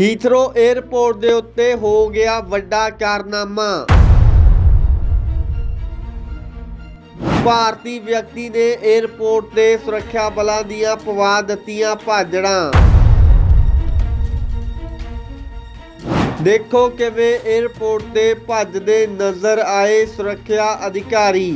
Heathrow airport ਦੇ ਉੱਤੇ ਹੋ ਗਿਆ ਵੱਡਾ ਕਾਰਨਾਮਾ। ਭਾਰਤੀ ਵਿਅਕਤੀ ਨੇ 에ਅਰਪੋਰਟ ਤੇ ਸੁਰੱਖਿਆ ਬਲਾਂ ਦੀਆਂ ਪਵਾ ਦਿੱਤੀਆਂ ਭਾਜੜਾਂ। ਦੇਖੋ ਕਿਵੇਂ 에ਅਰਪੋਰਟ ਤੇ ਭੱਜਦੇ ਨਜ਼ਰ ਆਏ ਸੁਰੱਖਿਆ ਅਧਿਕਾਰੀ।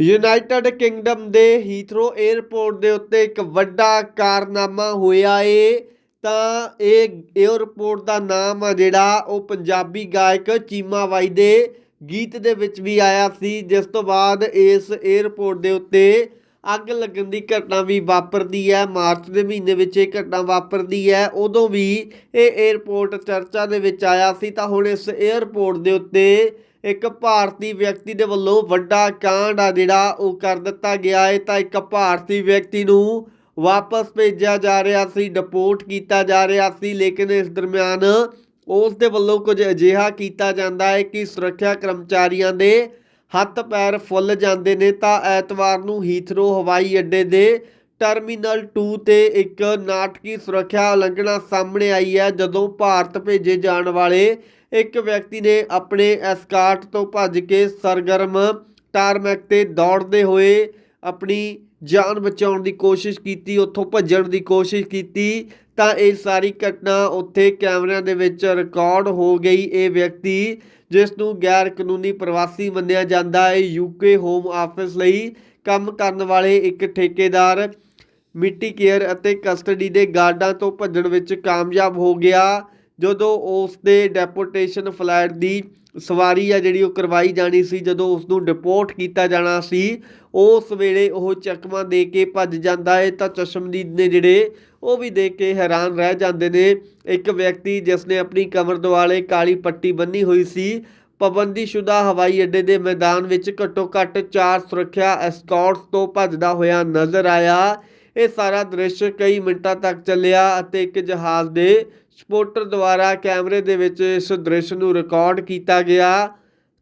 ਯੂਨਾਈਟਿਡ ਕਿੰਗਡਮ ਦੇ ਹੀਥਰੋ 에ਅਰਪੋਰਟ ਦੇ ਉੱਤੇ ਇੱਕ ਵੱਡਾ ਕਾਰਨਾਮਾ ਹੋਇਆ ਏ। ਤਾਂ ਇਹ 에ਅਰਪੋਰਟ ਦਾ ਨਾਮ ਆ ਜਿਹੜਾ ਉਹ ਪੰਜਾਬੀ ਗਾਇਕ ਚੀਮਾ ਬਾਈ ਦੇ ਗੀਤ ਦੇ ਵਿੱਚ ਵੀ ਆਇਆ ਸੀ। ਜਿਸ ਤੋਂ ਬਾਅਦ ਇਸ 에ਅਰਪੋਰਟ ਦੇ ਉੱਤੇ ਅੱਗ ਲੱਗਣ ਦੀ ਘਟਨਾ ਵੀ ਵਾਪਰਦੀ ਹੈ, ਮਾਰਚ ਦੇ ਮਹੀਨੇ ਵਿੱਚ ਇਹ ਘਟਨਾ ਵਾਪਰਦੀ ਹੈ। ਉਦੋਂ ਵੀ ਇਹ 에ਅਰਪੋਰਟ ਚਰਚਾ ਦੇ ਵਿੱਚ ਆਇਆ ਸੀ ਤਾਂ ਹੁਣ ਇਸ 에ਅਰਪੋਰਟ ਦੇ ਉੱਤੇ ਇੱਕ ਭਾਰਤੀ ਵਿਅਕਤੀ ਦੇ ਵੱਲੋਂ ਵੱਡਾ ਕਾਂਡ ਆ ਜਿਹੜਾ ਉਹ ਕਰ ਦਿੱਤਾ ਗਿਆ ਹੈ ਤਾਂ ਇੱਕ ਭਾਰਤੀ ਵਿਅਕਤੀ ਨੂੰ ਵਾਪਸ ਭੇਜਿਆ ਜਾ ਰਿਹਾ ਸੀ ਡਿਪੋਰਟ ਕੀਤਾ ਜਾ ਰਿਹਾ ਸੀ, ਲੇਕਿਨ ਇਸ ਦਰਮਿਆਨ ਉਸ ਦੇ ਵੱਲੋਂ ਕੁਝ ਅਜਿਹਾ ਕੀਤਾ ਜਾਂਦਾ ਹੈ ਕਿ ਸੁਰੱਖਿਆ ਕਰਮਚਾਰੀਆਂ ਦੇ ਹੱਥ ਪੈਰ ਫੁੱਲ ਜਾਂਦੇ ਨੇ ਤਾਂ ਐਤਵਾਰ ਨੂੰ ਹੀਥਰੋ ਹਵਾਈ ਅੱਡੇ ਦੇ ਟਰਮੀਨਲ 2 ਤੇ ਇੱਕ ਨਾਟਕੀ ਸੁਰੱਖਿਆ ਉਲੰਘਣਾ ਸਾਹਮਣੇ ਆਈ ਹੈ, ਜਦੋਂ ਭਾਰਤ ਭੇਜੇ ਜਾਣ ਵਾਲੇ ਇੱਕ ਵਿਅਕਤੀ ਨੇ ਆਪਣੇ ਐਸਕਾਰਟ ਤੋਂ ਭੱਜ ਕੇ ਸਰਗਰਮ ਟਾਰਮੈਕ ਤੇ ਦੌੜਦੇ ਹੋਏ ਆਪਣੀ ਜਾਨ ਬਚਾਉਣ ਦੀ ਕੋਸ਼ਿਸ਼ ਕੀਤੀ, ਉੱਥੋਂ ਭੱਜਣ ਦੀ ਕੋਸ਼ਿਸ਼ ਕੀਤੀ, ਤਾਂ ਇਹ ਸਾਰੀ ਘਟਨਾ ਉੱਥੇ ਕੈਮਰਿਆਂ ਦੇ ਵਿੱਚ ਰਿਕਾਰਡ ਹੋ ਗਈ। ਇਹ ਵਿਅਕਤੀ, ਜਿਸ ਨੂੰ ਗੈਰ ਕਾਨੂੰਨੀ ਪ੍ਰਵਾਸੀ ਮੰਨਿਆ ਜਾਂਦਾ ਹੈ ਯੂਕੇ ਹੋਮ ਆਫਿਸ ਲਈ ਕੰਮ ਕਰਨ ਵਾਲੇ ਇੱਕ ਠੇਕੇਦਾਰ, ਮਿੱਟੀ ਕੇਅਰ ਅਤੇ ਕਸਟਡੀ ਦੇ ਗਾਰਡਾਂ ਤੋਂ ਭੱਜਣ ਵਿੱਚ ਕਾਮਯਾਬ ਹੋ ਗਿਆ, ਜਦੋਂ ਉਸ ਦੇ ਡੈਪੋਟੇਸ਼ਨ ਫਲੈਟ ਦੀ ਸਵਾਰੀ ਆ ਜਿਹੜੀ ਉਹ ਕਰਵਾਈ ਜਾਣੀ ਸੀ, ਜਦੋਂ ਉਸ ਨੂੰ ਡਿਪੋਰਟ ਕੀਤਾ ਜਾਣਾ ਸੀ ਉਸ ਵੇਲੇ ਉਹ ਚਕਮਾ ਦੇ ਕੇ ਭੱਜ ਜਾਂਦਾ ਹੈ ਤਾਂ ਚਸ਼ਮਦੀਦ ਨੇ ਜਿਹੜੇ ਉਹ ਵੀ ਦੇਖ ਕੇ ਹੈਰਾਨ ਰਹਿ ਜਾਂਦੇ ਨੇ। ਇੱਕ ਵਿਅਕਤੀ ਜਿਸ ਨੇ ਆਪਣੀ ਕਮਰ ਦੁਆਲੇ ਕਾਲੀ ਪੱਟੀ ਬੰਨੀ ਹੋਈ ਸੀ, ਪਾਬੰਦੀਸ਼ੁਦਾ ਹਵਾਈ ਅੱਡੇ ਦੇ ਮੈਦਾਨ ਵਿੱਚ ਘੱਟੋ ਘੱਟ 4 ਸੁਰੱਖਿਆ ਐਸਕੌਰਟਸ ਤੋਂ ਭੱਜਦਾ ਹੋਇਆ ਨਜ਼ਰ ਆਇਆ। ਇਹ ਸਾਰਾ ਦ੍ਰਿਸ਼ ਕਈ ਮਿੰਟਾਂ ਤੱਕ ਚੱਲਿਆ ਅਤੇ ਇੱਕ ਜਹਾਜ਼ ਦੇ ਸਪੋਟਰ ਦੁਆਰਾ ਕੈਮਰੇ ਦੇ ਵਿੱਚ ਇਸ ਦ੍ਰਿਸ਼ ਨੂੰ ਰਿਕਾਰਡ ਕੀਤਾ ਗਿਆ,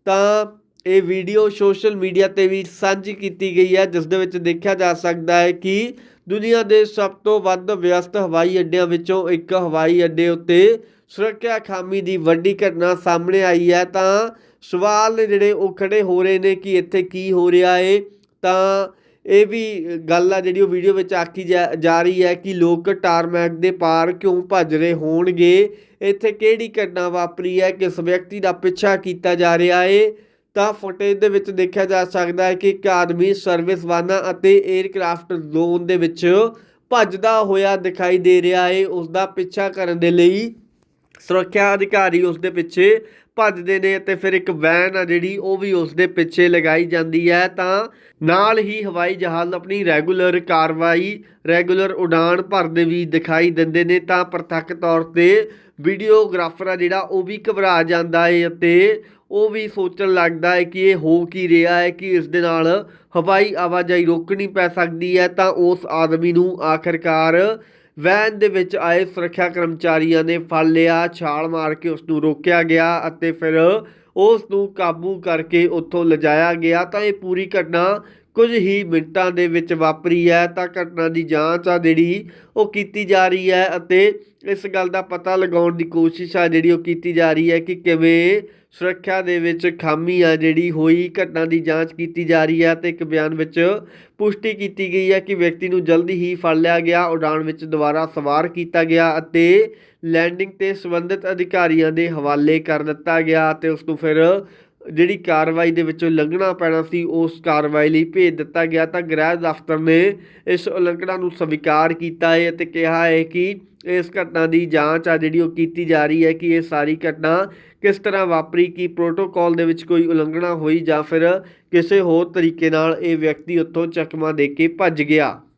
ਤਾਂ ਇਹ ਵੀਡੀਓ ਸੋਸ਼ਲ ਮੀਡੀਆ ਤੇ ਵੀ ਸਾਂਝੀ ਕੀਤੀ ਗਈ ਹੈ, ਜਿਸ ਦੇ ਵਿੱਚ ਦੇਖਿਆ ਜਾ ਸਕਦਾ ਹੈ ਕਿ ਦੁਨੀਆ ਦੇ ਸਭ ਤੋਂ ਵੱਧ ਵਿਅਸਤ ਹਵਾਈ ਅੱਡਿਆਂ ਵਿੱਚੋਂ ਇੱਕ ਹਵਾਈ ਅੱਡੇ ਉੱਤੇ ਸੁਰੱਖਿਆ ਖਾਮੀ ਦੀ ਵੱਡੀ ਘਟਨਾ ਸਾਹਮਣੇ ਆਈ ਹੈ। ਤਾਂ ਸਵਾਲ ਨੇ ਜਿਹੜੇ ਉਹ ਖੜੇ ਹੋ ਰਹੇ ਨੇ ਕਿ ਇੱਥੇ ਕੀ ਹੋ ਰਿਹਾ ਹੈ ਤਾਂ ਇਹ ਵੀ ਗੱਲ ਆ ਜਿਹੜੀ ਉਹ ਵੀਡੀਓ ਵਿੱਚ ਆਖੀ ਜਾ- ਜਾ ਰਹੀ ਹੈ ਕਿ ਲੋਕ ਟਾਰਮੈਕ ਦੇ ਪਾਰ ਕਿਉਂ ਭੱਜ ਰਹੇ ਹੋਣਗੇ। ਇੱਥੇ ਕਿਹੜੀ ਘਟਨਾ ਵਾਪਰੀ ਹੈ, ਕਿਸ ਵਿਅਕਤੀ ਦਾ ਪਿੱਛਾ ਕੀਤਾ ਜਾ ਰਿਹਾ ਹੈ ਤਾਂ ਫੁਟੇਜ ਦੇ ਵਿੱਚ ਦੇਖਿਆ ਜਾ ਸਕਦਾ ਹੈ ਕਿ ਇੱਕ ਆਦਮੀ ਸਰਵਿਸ ਵਾਹਨਾਂ ਅਤੇ 에ਅਰਕ੍ਰਾਫਟ ਜ਼ੋਨ ਦੇ ਵਿੱਚ ਭੱਜਦਾ ਹੋਇਆ ਦਿਖਾਈ ਦੇ ਰਿਹਾ ਹੈ ਉਸ ਦਾ ਪਿੱਛਾ ਕਰਨ ਦੇ ਲਈ ਸੁਰੱਖਿਆ ਅਧਿਕਾਰੀ ਉਸ ਦੇ ਪਿੱਛੇ ਭੱਜਦੇ ਨੇ ਅਤੇ ਫਿਰ ਇੱਕ ਵੈਨ ਆ ਜਿਹੜੀ, ਉਹ ਵੀ ਉਸ ਦੇ ਪਿੱਛੇ ਲਗਾਈ ਜਾਂਦੀ ਹੈ। ਤਾਂ ਨਾਲ ਹੀ ਹਵਾਈ ਜਹਾਜ਼ ਆਪਣੀ ਰੈਗੂਲਰ ਕਾਰਵਾਈ, ਰੈਗੂਲਰ ਉਡਾਨ ਭਰਦੇ ਵੀ ਦਿਖਾਈ ਦਿੰਦੇ ਨੇ। ਤਾਂ ਪ੍ਰਤੱਖ ਤੌਰ ਤੇ ਵੀਡੀਓਗ੍ਰਾਫਰ ਆ ਜਿਹੜਾ, ਉਹ ਵੀ ਘਬਰਾ ਜਾਂਦਾ ਹੈ ਅਤੇ ਉਹ ਵੀ ਸੋਚਣ ਲੱਗਦਾ ਹੈ ਕਿ ਇਹ ਹੋ ਕੀ ਰਿਹਾ ਹੈ ਕਿ ਇਸ ਦੇ ਨਾਲ ਹਵਾਈ ਆਵਾਜਾਈ ਰੋਕਣੀ ਪੈ ਸਕਦੀ ਹੈ। ਤਾਂ ਉਸ ਆਦਮੀ ਨੂੰ ਆਖਰਕਾਰ ਵੈਨ ਦੇ ਵਿੱਚ ਆਏ ਸੁਰੱਖਿਆ ਕਰਮਚਾਰੀਆਂ ਨੇ ਫੜ ਲਿਆ, ਛਾਲ ਮਾਰ ਕੇ ਉਸ ਨੂੰ ਰੋਕਿਆ ਗਿਆ ਅਤੇ ਫਿਰ ਉਸ ਨੂੰ ਕਾਬੂ ਕਰਕੇ ਉੱਥੋਂ ਲਿਜਾਇਆ ਗਿਆ। ਤਾਂ ਇਹ ਪੂਰੀ ਘਟਨਾ ਕੁਝ ਹੀ ਮਿੰਟਾਂ ਦੇ ਵਿੱਚ ਵਾਪਰੀ ਹੈ, ਤਾਂ ਘਟਨਾ ਦੀ ਜਾਂਚ ਆ ਜਿਹੜੀ ਉਹ ਕੀਤੀ ਜਾ ਰਹੀ ਹੈ ਅਤੇ ਇਸ ਗੱਲ ਦਾ ਪਤਾ ਲਗਾਉਣ ਦੀ ਕੋਸ਼ਿਸ਼ ਆ ਜਿਹੜੀ ਉਹ ਕੀਤੀ ਜਾ ਰਹੀ ਹੈ ਕਿ ਕਿਵੇਂ ਸੁਰੱਖਿਆ ਦੇ ਵਿੱਚ ਖਾਮੀ ਆ ਜਿਹੜੀ ਹੋਈ, ਘਟਨਾ ਦੀ ਜਾਂਚ ਕੀਤੀ ਜਾ ਰਹੀ ਹੈ ਤੇ ਇੱਕ ਬਿਆਨ ਵਿੱਚ ਪੁਸ਼ਟੀ ਕੀਤੀ ਗਈ ਹੈ ਕਿ ਵਿਅਕਤੀ ਨੂੰ ਜਲਦੀ ਹੀ ਫੜ ਲਿਆ ਗਿਆ, ਉਡਾਣ ਵਿੱਚ ਦੁਬਾਰਾ ਸਵਾਰ ਕੀਤਾ ਗਿਆ ਅਤੇ ਲੈਂਡਿੰਗ ਤੇ ਸੰਬੰਧਿਤ ਅਧਿਕਾਰੀਆਂ ਦੇ ਹਵਾਲੇ ਕਰ ਦਿੱਤਾ ਗਿਆ ਤੇ ਉਸ ਨੂੰ ਫਿਰ ਜਿਹੜੀ ਕਾਰਵਾਈ ਦੇ ਵਿੱਚੋਂ ਲੰਘਣਾ ਪੈਣਾ ਸੀ, ਉਸ ਕਾਰਵਾਈ ਲਈ ਭੇਜ ਦਿੱਤਾ ਗਿਆ ਤਾਂ ਗ੍ਰਹਿ ਦਫ਼ਤਰ ਨੇ ਇਸ ਉਲੰਘਣਾ ਨੂੰ ਸਵੀਕਾਰ ਕੀਤਾ ਹੈ ਅਤੇ ਕਿਹਾ ਹੈ ਕਿ ਇਸ ਘਟਨਾ ਦੀ ਜਾਂਚ ਆ ਜਿਹੜੀ ਉਹ ਕੀਤੀ ਜਾ ਰਹੀ ਹੈ ਕਿ ਇਹ ਸਾਰੀ ਘਟਨਾ ਕਿਸ ਤਰ੍ਹਾਂ ਵਾਪਰੀ, ਕੀ ਪ੍ਰੋਟੋਕਾਲ ਦੇ ਵਿੱਚ ਕੋਈ ਉਲੰਘਣਾ ਹੋਈ ਜਾਂ ਫਿਰ ਕਿਸੇ ਹੋਰ ਤਰੀਕੇ ਨਾਲ ਇਹ ਵਿਅਕਤੀ ਉੱਥੋਂ ਚਕਮਾ ਦੇ ਕੇ ਭੱਜ ਗਿਆ।